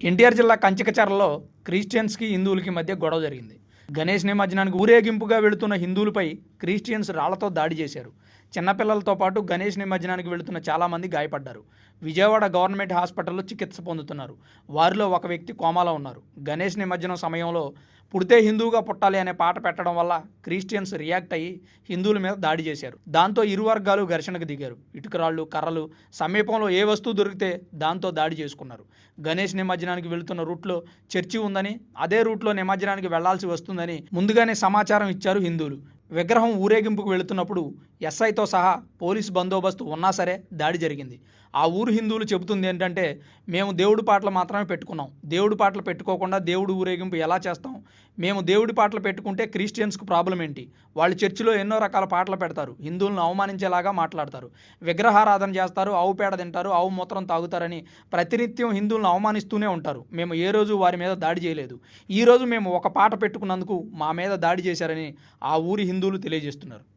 ఎన్టీఆర్ జిల్లా కంచికచర్లలో క్రిస్టియన్స్కి హిందువులకి మధ్య గొడవ జరిగింది. గణేష్ నిమజ్జనానికి ఊరేగింపుగా వెళుతున్న హిందువులపై క్రిస్టియన్స్ రాళ్ళతో దాడి చేశారు. చిన్నపిల్లలతో పాటు గణేష్ నిమజ్జనానికి వెళుతున్న చాలామంది గాయపడ్డారు. విజయవాడ గవర్నమెంట్ హాస్పిటల్లో చికిత్స పొందుతున్నారు. వారిలో ఒక వ్యక్తి కోమాలో ఉన్నారు. గణేష్ నిమజ్జనం సమయంలో పుడితే హిందువుగా పుట్టాలి అనే పాట పెట్టడం వల్ల క్రిస్టియన్స్ రియాక్ట్ అయ్యి హిందువుల మీద దాడి చేశారు. దాంతో ఇరు వర్గాలు ఘర్షణకు దిగారు. ఇటుకరాళ్ళు కర్రలు సమీపంలో ఏ వస్తువు దొరికితే దాంతో దాడి చేసుకున్నారు. గణేష్ నిమజ్జనానికి వెళుతున్న రూట్లో చర్చి ఉందని అదే రూట్లో నిమజ్జనానికి వెళ్ళాల్సి వస్తుందని ముందుగానే సమాచారం ఇచ్చారు హిందువులు. విగ్రహం ఊరేగింపుకు వెళుతున్నప్పుడు ఎస్ఐతో సహా పోలీస్ బందోబస్తు ఉన్నా సరే దాడి జరిగింది. ఆ ఊరు హిందువులు చెబుతుంది ఏంటంటే మేము దేవుడి పాటలు మాత్రమే పెట్టుకున్నాం. దేవుడి పాటలు పెట్టుకోకుండా దేవుడి ఊరేగింపు ఎలా చేస్తాం? మేము దేవుడి పాటలు పెట్టుకుంటే క్రిస్టియన్స్కు ప్రాబ్లం ఏంటి? వాళ్ళు చర్చిలో ఎన్నో రకాల పాటలు పెడతారు. హిందువులను అవమానించేలాగా మాట్లాడతారు. విగ్రహారాధన చేస్తారు ఆవు పేడ తింటారు ఆవు మూత్రం తాగుతారని ప్రతినిత్యం హిందువులను అవమానిస్తూనే ఉంటారు. మేము ఏ రోజు వారి మీద దాడి చేయలేదు. ఈ రోజు మేము ఒక పాట పెట్టుకున్నందుకు మా మీద దాడి చేశారని ఆ ఊరి హిందువులు తెలియజేస్తున్నారు.